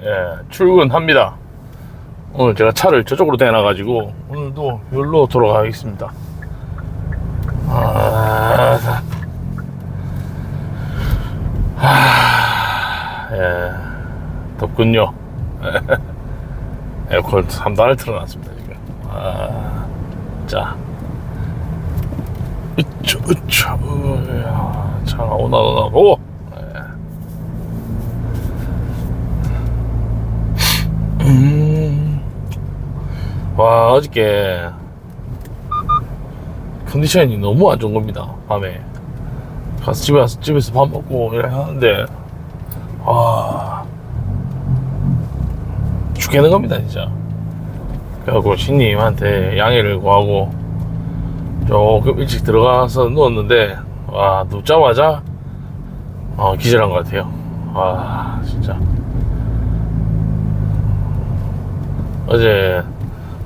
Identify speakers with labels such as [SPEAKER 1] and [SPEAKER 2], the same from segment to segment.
[SPEAKER 1] 예, 출근합니다. 오늘 제가 차를 저쪽으로 대놔가지고 오늘도 여기로 돌아가겠습니다. 아, 하, 예, 덥군요. 에어컨 3단을 틀어놨습니다 지금. 아, 자, 으쌰, 으쌰, 으야, 차 오나 오나 오. 예. 음. 와 어저께 컨디션이 너무 안 좋은 겁니다 밤에. 가서 집에 와서 집에서 밥 먹고 이래 하는데 와 죽겠는 겁니다 진짜. 그래갖고 신님한테 양해를 구하고 조금 일찍 들어가서 누웠는데 와 눕자마자 어, 기절한 것 같아요. 와 진짜. 어제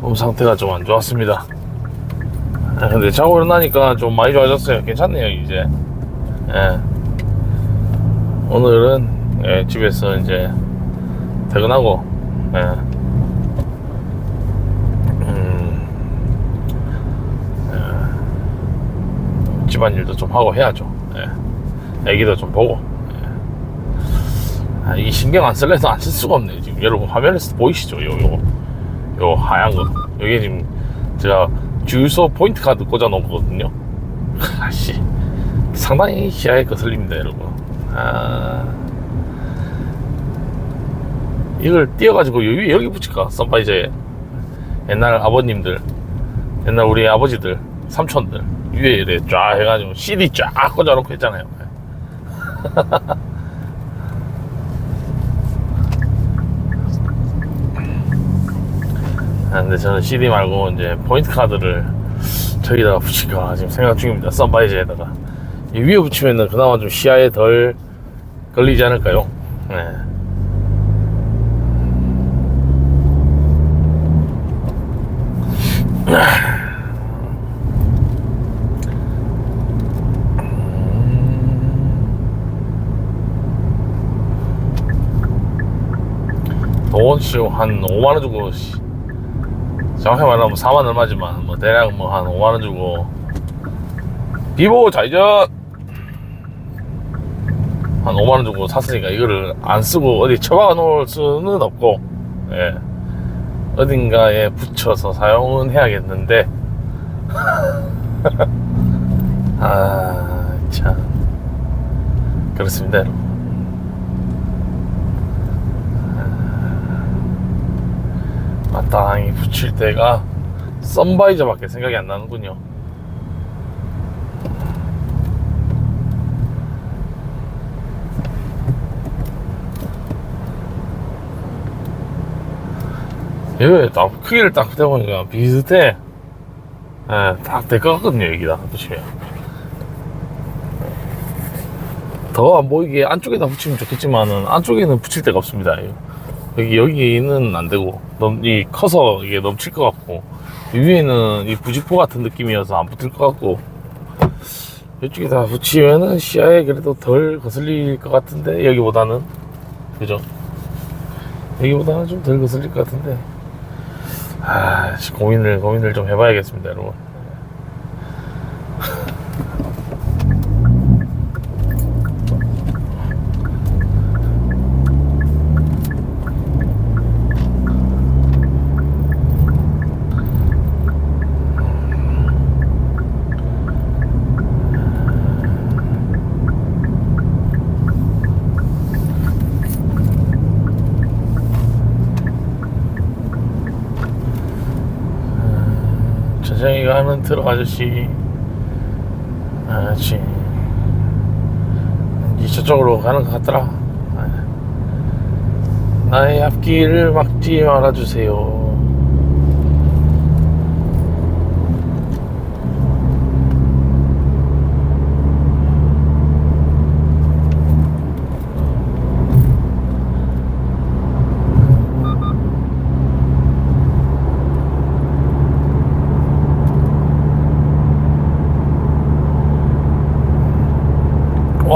[SPEAKER 1] 몸 상태가 좀 안 좋았습니다. 아, 근데 자고 일어나니까 좀 많이 좋아졌어요. 괜찮네요, 이제. 예. 오늘은 예, 집에서 이제 퇴근하고, 예. 음, 예. 집안일도 좀 하고 해야죠. 예. 애기도 좀 보고. 예. 아, 이 신경 안 쓸래서 안쓸 수가 없네요. 지금 여러분 화면에서 보이시죠? 요, 요, 요 하얀 거. 여기 지금 제가 주유소 포인트 카드 꽂아 놓거든요. 아씨. 상당히 시야에 거슬립니다, 여러분. 아. 이걸 띄어가지고 여기, 여기 붙일까? 선바이저에. 옛날 아버님들, 옛날 우리 아버지들, 삼촌들, 위에 이래 쫙 해가지고 CD 쫙 꽂아놓고 했잖아요. 아, 근데 저는 CD 말고 이제 포인트 카드를 저기다가 붙일까 지금 생각 중입니다. 썬바이저에다가 이 위에 붙이면은 그나마 좀 시야에 덜 걸리지 않을까요? 네. 돈 지금 한 5만 원 주고 씨, 정확히 말하면 4만 얼마지만 뭐 대략 뭐 한 5만 원 주고. 비보 좌회전! 한 5만 원 주고 샀으니까 이거를 안 쓰고 어디 처박아 놓을 수는 없고 예. 어딘가에 붙여서 사용은 해야겠는데. 아 참. 그렇습니다 여러분 마땅히 붙일 때가 썬바이저밖에 생각이 안 나는군요. 이거 딱 크기를 딱 대보니까 비슷해. 예, 딱될 것 같거든요, 여기다 붙이면. 더 안 보이게 안쪽에다 붙이면 좋겠지만은 안쪽에는 붙일 데가 없습니다. 여기 여기는 안 되고 너무 이 커서 이게 넘칠 것 같고 이 위에는 이 부직포 같은 느낌이어서 안 붙을 것 같고 이쪽에 다 붙이면은 시야에 그래도 덜 거슬릴 것 같은데 여기보다는. 그죠? 여기보다는 좀 덜 거슬릴 것 같은데. 아 씨, 고민을 고민을 좀 해봐야겠습니다 여러분 전생이가 하는 트럭 아저씨. 아치 이 저쪽으로 가는 것 같더라. 아. 나의 앞길을 막지 말아주세요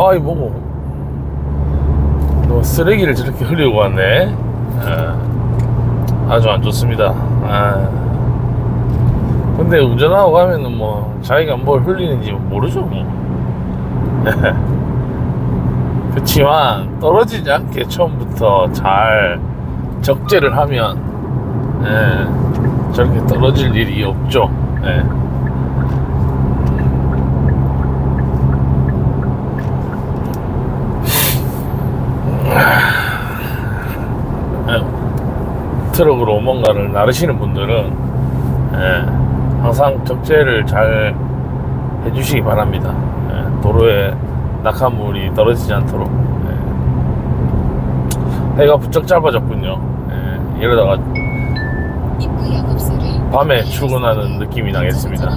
[SPEAKER 1] 와이 뭐고 너 쓰레기를 저렇게 흘리고 왔네 예, 아주 안 좋습니다. 아. 근데 운전하고 가면은 뭐 자기가 뭘 흘리는지 모르죠 뭐. 그렇지만 떨어지지 않게 처음부터 잘 적재를 하면 예, 저렇게 떨어질 일이 없죠. 예. 트럭으로 뭔가를 나르시는 분들은 예, 항상 적재를 잘 해주시기 바랍니다. 예, 도로에 낙하물이 떨어지지 않도록. 예. 해가 부쩍 짧아졌군요. 예, 이러다가 밤에 출근하는 느낌이 나겠습니다.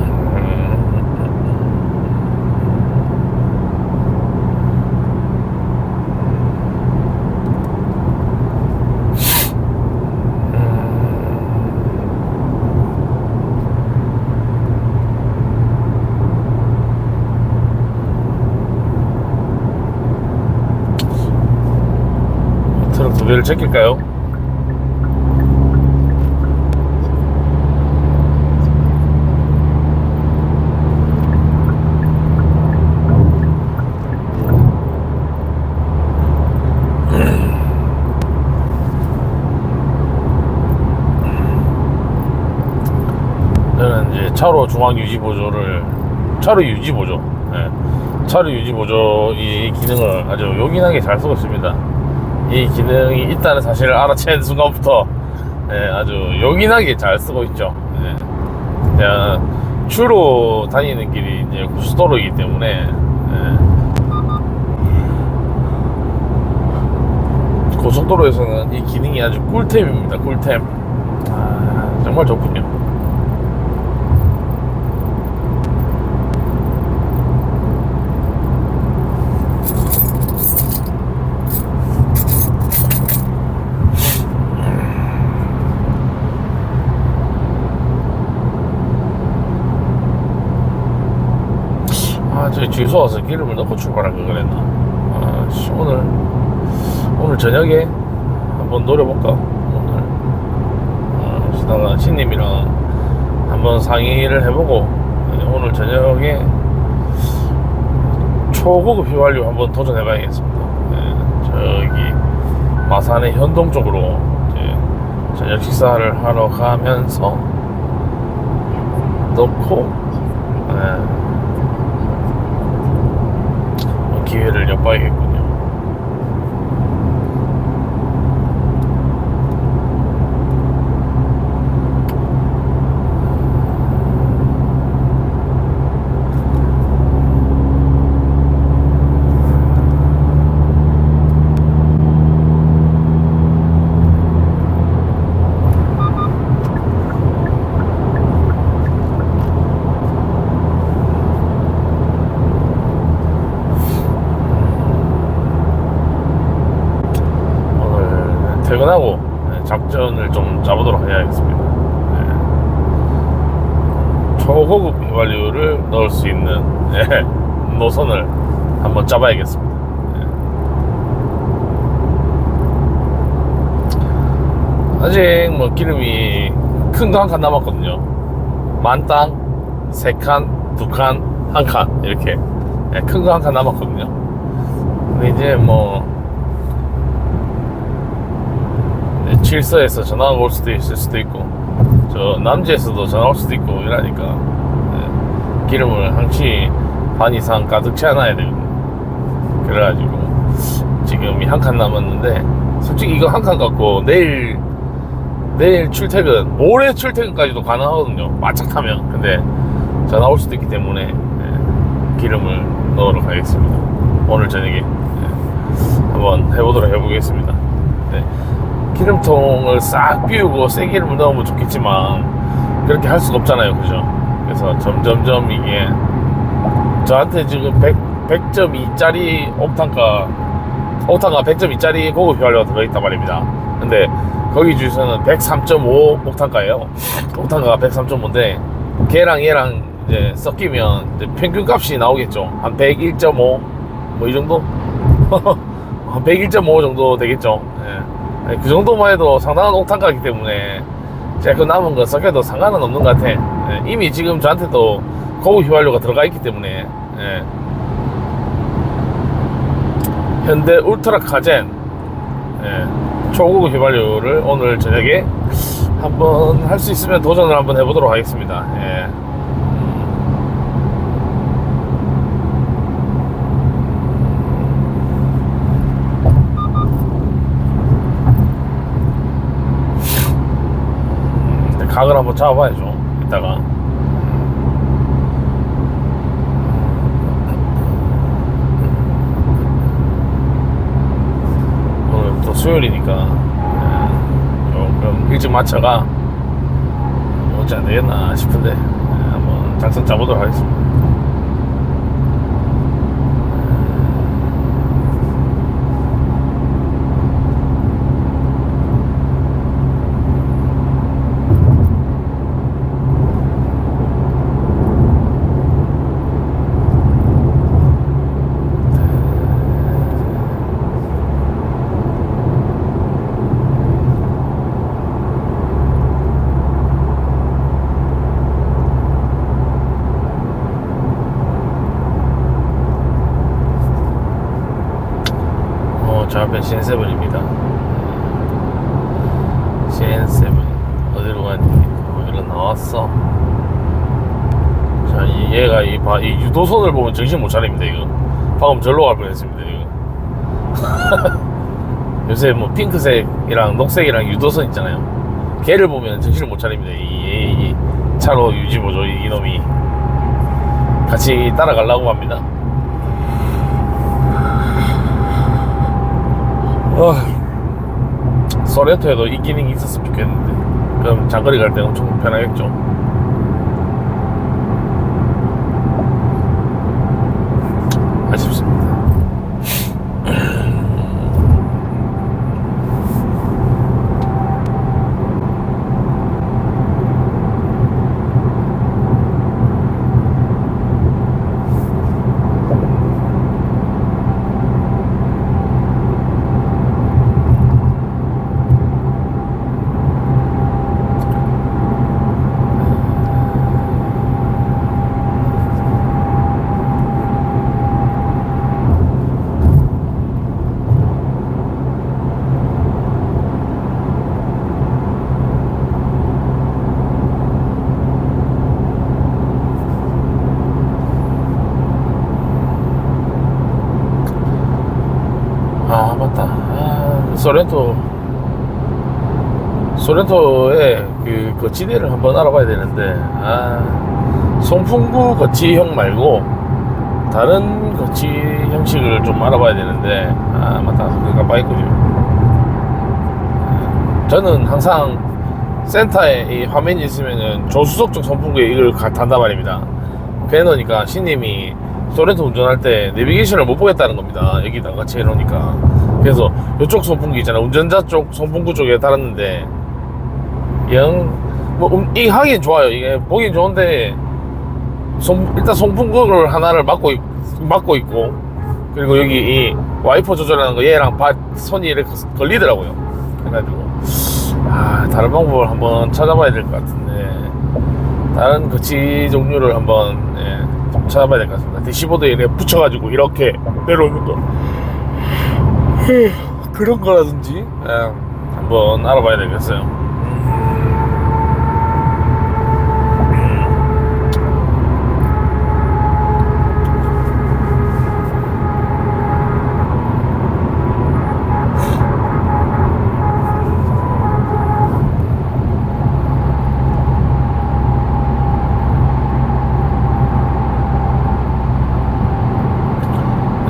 [SPEAKER 1] 트럭 두 대를 제낄까요? 저는 이제 차로 중앙 유지 보조를 차로 유지 보조, 예. 차로 유지 보조 이 기능을 아주 요긴하게 잘 쓰고 있습니다. 이 기능이 있다는 사실을 알아챈 순간부터 예, 아주 요긴하게 잘 쓰고 있죠. 예. 주로 다니는 길이 이제 고속도로이기 때문에 예. 고속도로에서는 이 기능이 아주 꿀템입니다. 꿀템. 아, 정말 좋군요. 아, 저 주유소 와서 기름을 넣고 출발할 걸 그랬나? 아, 씨, 오늘, 오늘 저녁에 한번 노려볼까? 오늘, 아, 시다가 신님이랑 한번 상의를 해보고, 예, 오늘 저녁에 초고급 휘발유 한번 도전해봐야겠습니다. 예, 저기, 마산의 현동 쪽으로 저녁 식사를 하러 가면서 넣고, 예, 기회를 엿봐야겠군요. 오늘 퇴근하고 네, 작전을 좀 잡아보도록 해야겠습니다. 네. 초고급 휘발유를 넣을 수 있는 네, 노선을 한번 짜봐야겠습니다. 네. 아직 뭐 기름이 큰 거 한 칸 남았거든요. 만 땅, 세 칸, 두 칸, 한 칸 이렇게 큰 거 한 칸 남았거든요. 근데 이제 뭐 네, 칠서에서 전화가 올 수도 있을 수도 있고 저 남지에서도 전화 올 수도 있고 이러니까 네, 기름을 한치 반 이상 가득 채워놔야 되거든요. 그래가지고 지금 이 한 칸 남았는데 솔직히 이거 한 칸 갖고 내일 내일 출퇴근 모레 출퇴근까지도 가능하거든요. 마착 타면. 근데 전화 올 수도 있기 때문에 네, 기름을 넣으러 가겠습니다. 오늘 저녁에 네, 한번 해보도록 해보겠습니다. 네. 기름통을 싹 비우고 새 기름을 넣으면 좋겠지만 그렇게 할 수가 없잖아요 그죠 그래서 점점점 이게 저한테 지금 100, 100.2짜리 옥탄가 옥탄가 100.2짜리 고급 휘발유가 들어있단 말입니다 근데 거기 주에서는 103.5 옥탄가예요 옥탄가가 103.5인데 걔랑 얘랑 이제 섞이면 이제 평균 값이 나오겠죠. 한 101.5 뭐 이 정도? 한 101.5 정도 되겠죠. 예. 그 정도만 해도 상당한 옥탄가기 때문에 제가 그 남은 거 섞여도 상관은 없는 것 같아. 예. 이미 지금 저한테도 고급 휘발유가 들어가 있기 때문에 예. 현대 울트라 카젠 예. 초고급 휘발유를 오늘 저녁에 한번 할 수 있으면 도전을 한번 해보도록 하겠습니다. 예. 음, 각을 한번 잡아봐야죠. 이따가. 오늘 또 수요일이니까 예, 조금 일찍 마쳐가 오지 안 되겠나 싶은데 예, 한번 작전 짜보도록 하겠습니다. 어, 저 앞에 CN7입니다. CN7 어디로? 어, 일로 나왔어. 자, 이, 얘가 이, 바, 이 유도선을 보면 정신 못 차립니다, 이거. 방금 절로 갈 뻔했습니다, 이거. 요새 뭐 핑크색이랑 녹색이랑 유도선 있잖아요. 걔를 보면 정신을 못 차립니다. 이, 이, 이 차로 유지보조 이, 이놈이 같이 따라가려고 합니다. 아, 소렌토에도 이 기능이 있었으면 좋겠는데. 그럼 장거리 갈 때 엄청 편하겠죠 아쉽습니다 아 맞다 아, 소렌토 소렌토의 그 거치대를 한번 알아봐야 되는데 아 송풍구 거치형 말고 다른 거치 형식을 좀 알아봐야 되는데 아 맞다 그거 깜빡했군요 저는 항상 센터에 이 화면이 있으면은 조수석적 선풍구에 이걸 가- 단단 말입니다 그래놓으니까 신님이 소렌토 운전할 때 내비게이션을 못 보겠다는 겁니다. 여기다가 같이 해놓으니까. 이쪽 선풍기 있잖아. 운전자 쪽 선풍구 쪽에 달았는데 영, 뭐, 음, 이 하긴 좋아요. 이게 보긴 좋은데 선- 일단 선풍구를 하나를 막고, 있, 막고 있고 그리고 여기 이 와이퍼 조절하는 거 얘랑 바, 선이 이렇게 걸리더라고요. 그래가지고 아, 다른 방법을 한번 찾아봐야 될 것 같은데 다른 거치 종류를 한번 예, 좀 찾아봐야 될 것 같습니다. 대시보드에 붙여가지고 이렇게 내려오는 거 그런 거라든지 예, 한번 알아봐야 되겠어요.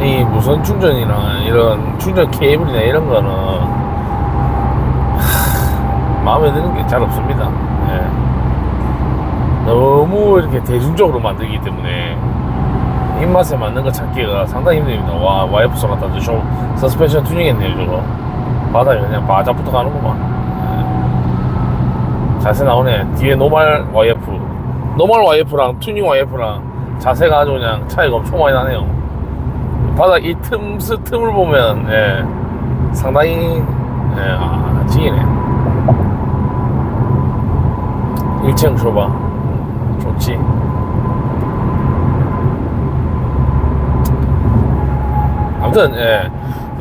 [SPEAKER 1] 이 무선 충전이나 이런 충전 케이블이나 이런 거는 하, 마음에 드는 게 잘 없습니다. 예. 너무 이렇게 대중적으로 만들기 때문에 입맛에 맞는 거 찾기가 상당히 힘듭니다. 와, 와이프 쏘았다. 저 서스펜션 튜닝했네요, 저거. 바닥에 그냥 바짝부터 가는구만. 예. 자세 나오네. 뒤에 노말 와이프. 노멀 YF랑 튜닝 YF랑 자세가 아주 그냥 차이가 엄청 많이 나네요. 바닥 이 틈 스 틈을 보면 예, 상당히 예, 아, 징이네. 1층 줘봐. 음, 좋지. 아무튼 예,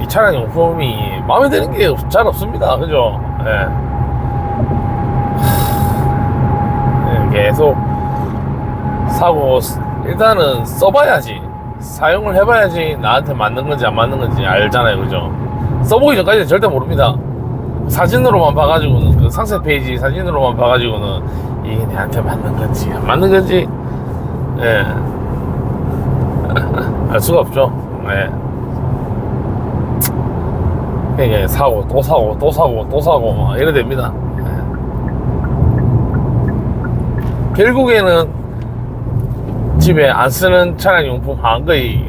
[SPEAKER 1] 이 차량 용품이 마음에 드는 게 잘 없습니다. 그죠? 예. 예, 계속 사고 일단은 써봐야지 사용을 해봐야지 나한테 맞는 건지 안 맞는 건지 알잖아요 그죠 써보기 전까지는 절대 모릅니다 사진으로만 봐가지고는 그 상세 페이지 사진으로만 봐가지고는 이게 내한테 맞는 건지 안 맞는 건지 예. 알 수가 없죠 예. 이게 사고 또 사고 또 사고 또 사고 막 이래 됩니다 예. 결국에는 집에 안 쓰는 차량 용품 한 거의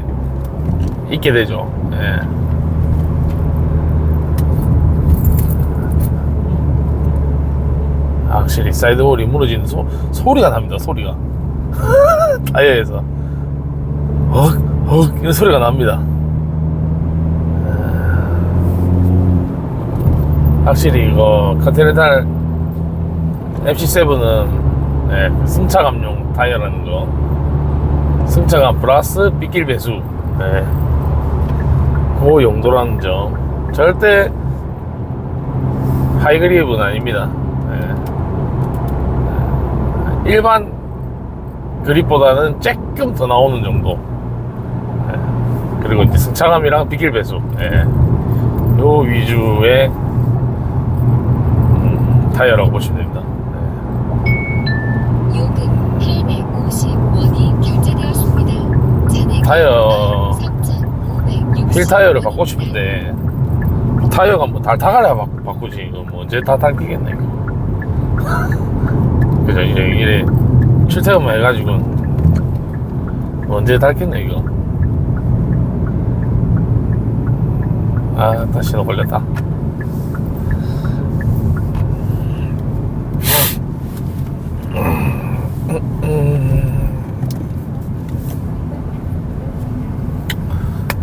[SPEAKER 1] 있게 되죠. 예. 아, 확실히 사이드홀이 무너지는 소, 소리가 납니다. 소리가 타이어에서 헉, 헉 이런 소리가 납니다. 예. 확실히 이거 컨티넨탈 MC7은 네, 승차감용 타이어라는 거. 승차감 플러스 빗길 배수. 네. 그 용도라는 점. 절대 하이그립은 아닙니다. 네. 일반 그립보다는 조금 더 나오는 정도. 네. 그리고 이제 승차감이랑 빗길 배수. 네. 요 위주의 음, 타이어라고 보시면 됩니다. 타이어, 3,560휠 타이어를 바꾸고 싶은데. 타이어가 뭐 달타가랴 바, 바꾸지. 이거 뭐 언제 다 달기겠네 이거. 그죠? 이제 이래 출퇴근만 해가지고 뭐 언제 달겠네 이거. 아 다시 너 걸렸다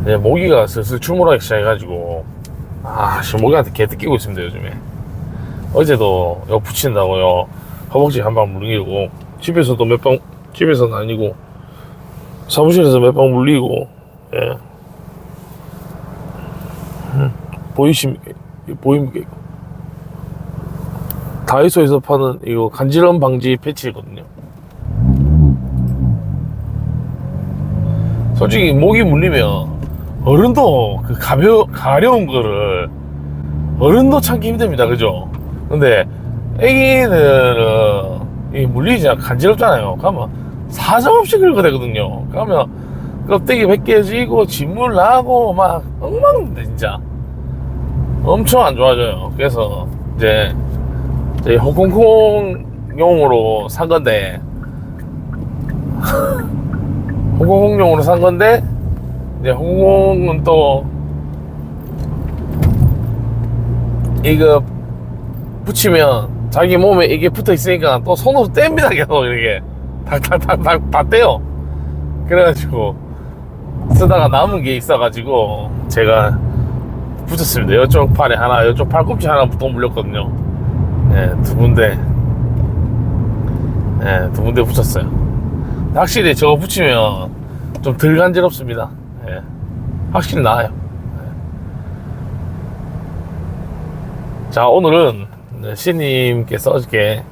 [SPEAKER 1] 네, 모기가 슬슬 출몰하기 시작해가지고 아 지금 모기한테 개 뜯기고 있습니다 요즘에. 어제도 여 붙인다고요. 허벅지 한 방 물리고 집에서도 몇 방 집에서는 아니고 사무실에서 몇 방 물리고 예. 음, 보이십니까 보입니까 다이소에서 파는 이거 간지럼 방지 패치거든요. 솔직히 목이 물리면 어른도 그 가벼 가려운 거를 어른도 참기 힘듭니다. 그죠? 근데 애기들은 이 물리지 않- 간지럽잖아요. 그러면 사정없이 긁어대거든요. 그러면 껍데기 벗겨지고 진물 나고 막 엉망인데 진짜. 엄청 안 좋아져요. 그래서 이제 저희 홍콩콩용으로 산 건데 홍콩콩용으로 산 건데 이제 홍콩은 또 이거 붙이면 자기 몸에 이게 붙어 있으니까 또 손으로 뗍니다 계속 이렇게. 탁탁탁탁 다 떼요. 그래가지고 쓰다가 남은 게 있어가지고 제가 붙였습니다. 이쪽 팔에 하나 이쪽 팔꿈치 하나 또 물렸거든요. 네, 두 군데. 네, 두 군데 붙였어요. 확실히 저거 붙이면 좀 덜 간지럽습니다. 예. 확실히 나아요 예. 자 오늘은 네, 시님께서 어저께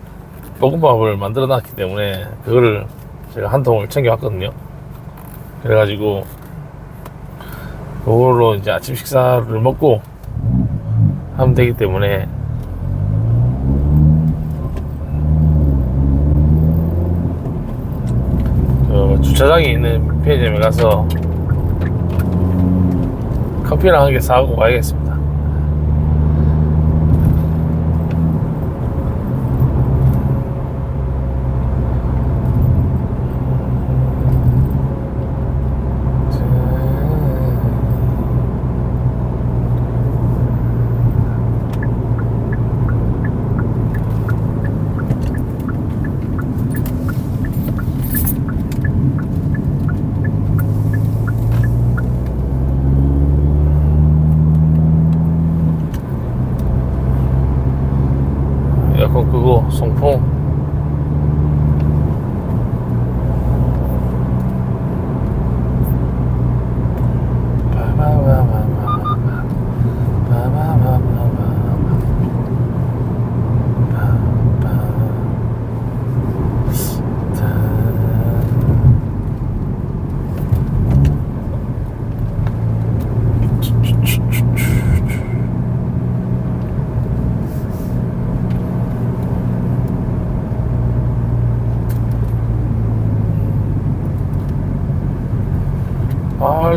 [SPEAKER 1] 볶음밥을 만들어 놨기 때문에 그거를 제가 한 통을 챙겨 왔거든요 그래가지고 그걸로 이제 아침 식사를 먹고 하면 되기 때문에 그 주차장에 있는 편의점에 가서 커피랑 한 개 사고 가야겠습니다. 送风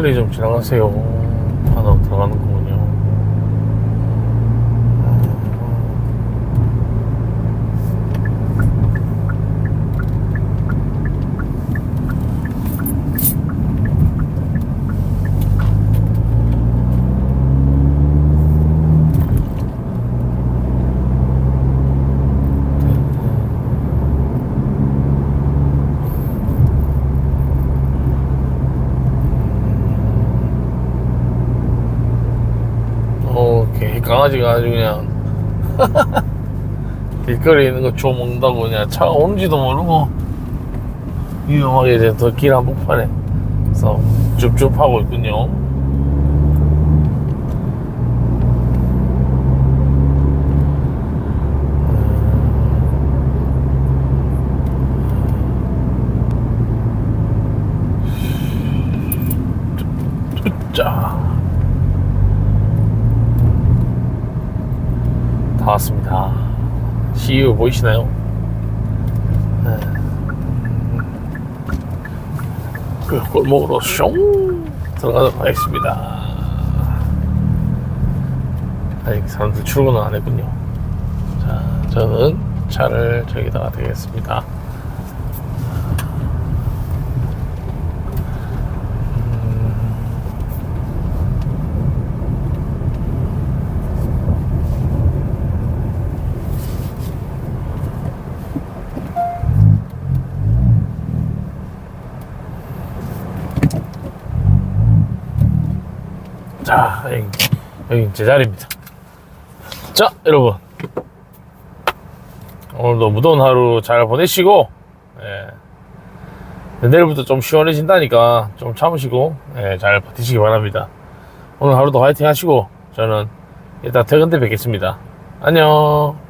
[SPEAKER 1] 빨리 좀 지나가세요. 하나 들어가는 거군요. 오케이 강아지가 아주 그냥 길거리에 있는 거 주워 먹는다고 그냥 차가 오는지도 모르고 위험하게 이제 더길 한복판에 그래서 줍줍하고 있군요 자. 다 왔습니다. CU 보이시나요? 네. 그 골목으로 숑 들어가도록 하겠습니다. 아직 사람들 출근은 안 했군요. 자, 저는 차를 저기다가 대겠습니다. 자, 여기, 여기 제 자리입니다. 자, 여러분. 오늘도 무더운 하루 잘 보내시고, 예. 내일부터 좀 시원해진다니까 좀 참으시고, 예, 잘 버티시기 바랍니다. 오늘 하루도 화이팅 하시고, 저는 이따 퇴근 때 뵙겠습니다. 안녕.